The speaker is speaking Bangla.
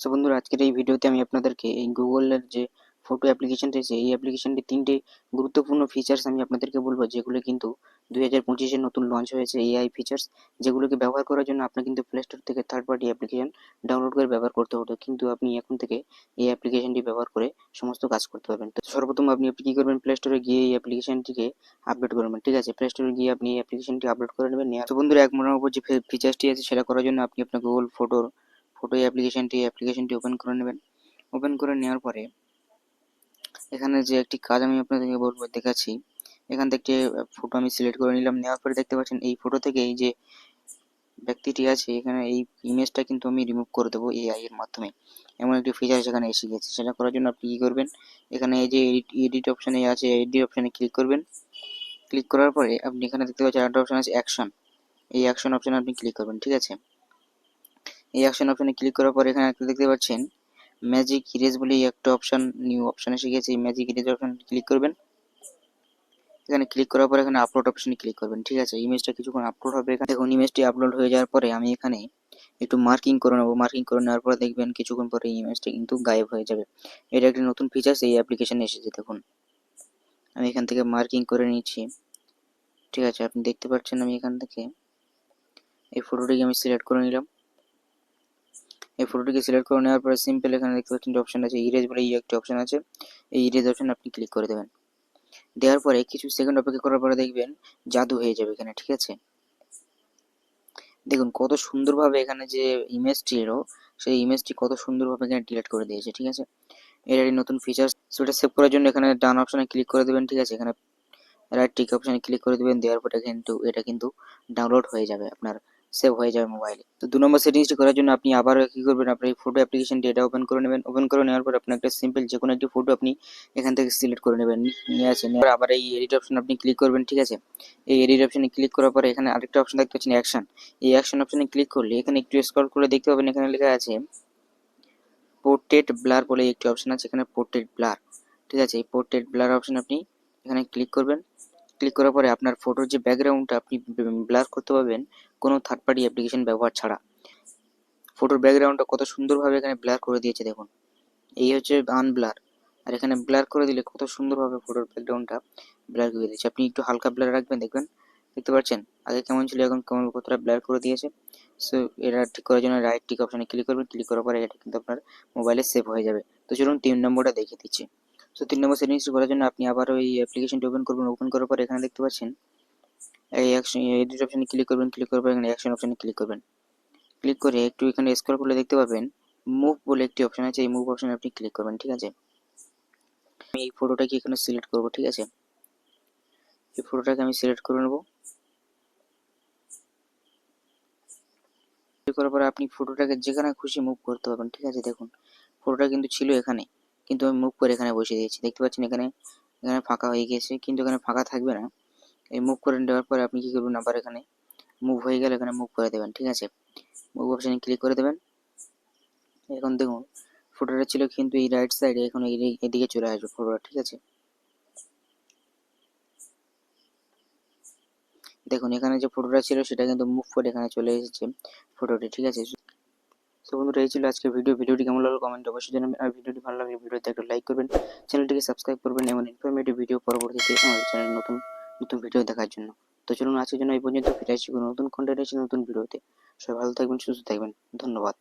সো বন্ধুরা, আজকের এই ভিডিওতে আমি আপনাদেরকে এই গুগলের যে ফটো অ্যাপ্লিকেশন রয়েছে, এই অ্যাপ্লিকেশনটি তিনটে গুরুত্বপূর্ণ ফিচার্স আমি আপনাদেরকে বলব, যেগুলো কিন্তু দুই হাজার পঁচিশে নতুন লঞ্চ হয়েছে এআই ফিচার্স যেগুলোকে ব্যবহার করার জন্য আপনার কিন্তু প্লে স্টোর থেকে থার্ড পার্টি অ্যাপ্লিকেশন ডাউনলোড করে ব্যবহার করতে হতো কিন্তু আপনি এখন থেকে এই অ্যাপ্লিকেশনটি ব্যবহার করে সমস্ত কাজ করতে পারবেন। তো সর্বপ্রথম আপনি আপনি কী করবেন? প্লে স্টোরে গিয়ে এই অ্যাপ্লিকেশনটিকে আপডেট করবেন ঠিক আছে? প্লে স্টোরে গিয়ে আপনি এই অ্যাপ্লিকেশনটি আপলোড করে নেবেন তো বন্ধুরা, এক মনের উপর যে ফিচার্সটি আছে, সেটা করার জন্য আপনি আপনার গুগল ফটোর ফটো অ্যাপ্লিকেশনটি অ্যাপ্লিকেশনটি ওপেন করে নেবেন। ওপেন করে নেওয়ার পরে এখানে যে একটি কাজ আমি আপনাদেরকে বলব, দেখাচ্ছি। এখান থেকে ফটো আমি সিলেক্ট করে নিলাম। নেওয়ার পরে দেখতে পাচ্ছেন এই ফটো থেকে এই যে ব্যক্তিটি আছে, এখানে এই ইমেজটা কিন্তু আমি রিমুভ করে দেবো এআই এর মাধ্যমে। এমন একটি ফিচার সেখানে এসে গেছে। সেটা করার জন্য আপনি কী করবেন? এখানে এই যে এডিট এডিট অপশানে আছে এডিট অপশানে ক্লিক করবেন। ক্লিক করার পরে আপনি এখানে দেখতে পাচ্ছেন একটা অপশান আছে অ্যাকশন এই অ্যাকশন অপশানে আপনি ক্লিক করবেন, ঠিক আছে? এই অ্যাকশন অপশানে ক্লিক করার পর এখানে একটা দেখতে পাচ্ছেন। ম্যাজিক ইরেজ বলে একটা অপশন নিউ অপশন এসে গেছে। এই ম্যাজিক ইরেজ অপশন ক্লিক করবেন। এখানে ক্লিক করার পর এখানে আপলোড অপশনে ক্লিক করবেন। ঠিক আছে ইমেজটা কিছুক্ষণ আপলোড হবে এখানে। দেখুন ইমেজটি আপলোড হয়ে যাওয়ার পরে আমি এখানে একটু মার্কিং করে নেব। মার্কিং করে নেওয়ার পরে দেখবেন কিছুক্ষণ পরে ইমেজটা কিন্তু গায়েব হয়ে যাবে। এটা একটি নতুন ফিচার্স এই অ্যাপ্লিকেশনে এসেছে। দেখুন, আমি এখান থেকে মার্কিং করে নিচ্ছি। ঠিক আছে, আপনি দেখতে পাচ্ছেন আমি এখান থেকে এই ফটোটিকে আমি সিলেক্ট করে নিলাম। এই ফটোটিকে সিলেক্ট করে নেওয়ার পরে সিম্পল এখানে দেখতে পাচ্ছেন যে অপশন আছে ইরেজ বলে এই একটি অপশন আছে। এই ইরেজ অপশন আপনি ক্লিক করে দেবেন। দেওয়ার পরে কিছু সেকেন্ড অপেক্ষা করার পরে দেখবেন জাদু হয়ে যাবে এখানে, ঠিক আছে? দেখুন কত সুন্দরভাবে এখানে যে ইমেজটি এলো, সেই ইমেজটি কত সুন্দরভাবে এখানে ডিলিট করে দিয়েছে, ঠিক আছে? এর নতুন ফিচার্স সেটা সেভ করার জন্য এখানে ডান অপশনে ক্লিক করে দেবেন, ঠিক আছে? এখানে রাইট টিক অপশনে ক্লিক করে দেবেন, দেওয়ার পরে কিন্তু এটা কিন্তু ডাউনলোড হয়ে যাবে আপনার সেভ হয়ে যাবে মোবাইলে তো দু নম্বর সেটিংসটি করার জন্য আপনি আবার কী করবেন, আপনার এই ফটো অ্যাপ্লিকেশনটি এটা ওপেন করে নেবেন। ওপেন করে নেওয়ার পর আপনি একটা সিম্পল যে কোনো একটি ফটো আপনি এখান থেকে সিলেক্ট করে নেবেন। নিয়ে আসেন আবার এই এডিট অপশন আপনি ক্লিক করবেন, ঠিক আছে? এই এডিট অপশনে ক্লিক করার পরে এখানে আরেকটা অপশন দেখতে পাচ্ছেন অ্যাকশন এই অ্যাকশন অপশনে ক্লিক করলে এখানে একটু স্ক্রল করে দেখতে পাবেন, এখানে লেখা আছে পোর্ট্রেট ব্লার বলে একটি অপশন আছে, এখানে পোর্ট্রেট ব্লার ঠিক আছে? এই পোর্ট্রেট ব্লার অপশন আপনি এখানে ক্লিক করবেন। ক্লিক করার পরে আপনার ফটোর যে ব্যাকগ্রাউন্ডটা আপনি ব্লার করতে পারবেন, কোনো থার্ড পার্টি অ্যাপ্লিকেশন ব্যবহার ছাড়া। ফটোর ব্যাকগ্রাউন্ডটা কত সুন্দরভাবে এখানে ব্লার করে দিয়েছে দেখুন। এই হচ্ছে আনব্লার আর এখানে ব্লার করে দিলে কত সুন্দরভাবে ফটোর ব্যাকগ্রাউন্ডটা ব্লার করে দিয়েছে। আপনি একটু হালকা ব্লার রাখবেন, দেখবেন, দেখতে পাচ্ছেন? আগে কেমন ছিল, এখন কেমন কতটা ব্লার করে দিয়েছে? সো এটা ঠিক করার জন্য রাইট টিক অপশানে ক্লিক করবেন। ক্লিক করার পরে এটা কিন্তু আপনার মোবাইলে সেভ হয়ে যাবে। তো চলুন তিন নম্বরটা দেখিয়ে দিচ্ছি। সো তিন নম্বর সেটিংসটি করার জন্য আপনি আবার ওই অ্যাপ্লিকেশনটি ওপেন করবেন। ওপেন করার পর এখানে দেখতে পাচ্ছেন, এই অ্যাকশন দুটো অপশানে ক্লিক করবেন ক্লিক করার পর এখানে অ্যাকশন অপশানে ক্লিক করবেন। ক্লিক করে একটু এখানে স্ক্রল করলে দেখতে পাবেন মুভ বলে একটি অপশন আছে, এই মুভ অপশানে আপনি ক্লিক করবেন, ঠিক আছে? আমি এই ফটোটাকে এখানে সিলেক্ট করব, ঠিক আছে? এই ফটোটাকে আমি সিলেক্ট করে নেব। করার পরে আপনি ফটোটাকে যেখানে খুশি মুভ করতে পারবেন, ঠিক আছে? দেখুন ফটোটা কিন্তু ছিল এখানে। কিন্তু আমি মুভ করে এখানে বসে দিয়েছি। দেখতে পাচ্ছেন এখানে এখানে ফাঁকা হয়ে গেছে কিন্তু এখানে ফাঁকা থাকবে না। এই মুভ করে দেওয়ার পরে আপনি কী করবেন? আবার এখানে মুভ হয়ে গেলে এখানে মুভ করে দেবেন, ঠিক আছে? মুভ অপশানে ক্লিক করে দেবেন। এখন দেখুন ফটোটা ছিল কিন্তু এই রাইট সাইডে এখন এদিকে চলে আসবে ফটোটা ঠিক আছে? দেখুন, এখানে যে ফটোটা ছিল সেটা কিন্তু মুভ করে এখানে চলে এসেছে ফটোটি ঠিক আছে? তো বন্ধুরা, এই ছিল আজকে ভিডিও ভিডিওটি কেমন লাগল কমেন্ট অবশ্যই জানাবেন। আর ভিডিওটি ভালো লাগলে ভিডিওতে একটা লাইক করবেন। চ্যানেলটিকে সাবস্ক্রাইব করবেন এবং ইনফরমেটিভ ভিডিও পরবর্তীতে আমাদের চ্যানেল নতুন নতুন ভিডিও দেখার জন্য। তো চলুন আজকের জন্য এই পর্যন্ত, ফিরে আসছি নতুন কন্টেন্ট নতুন ভিডিওতে সবাই ভালো থাকবেন, সুস্থ থাকবেন। ধন্যবাদ।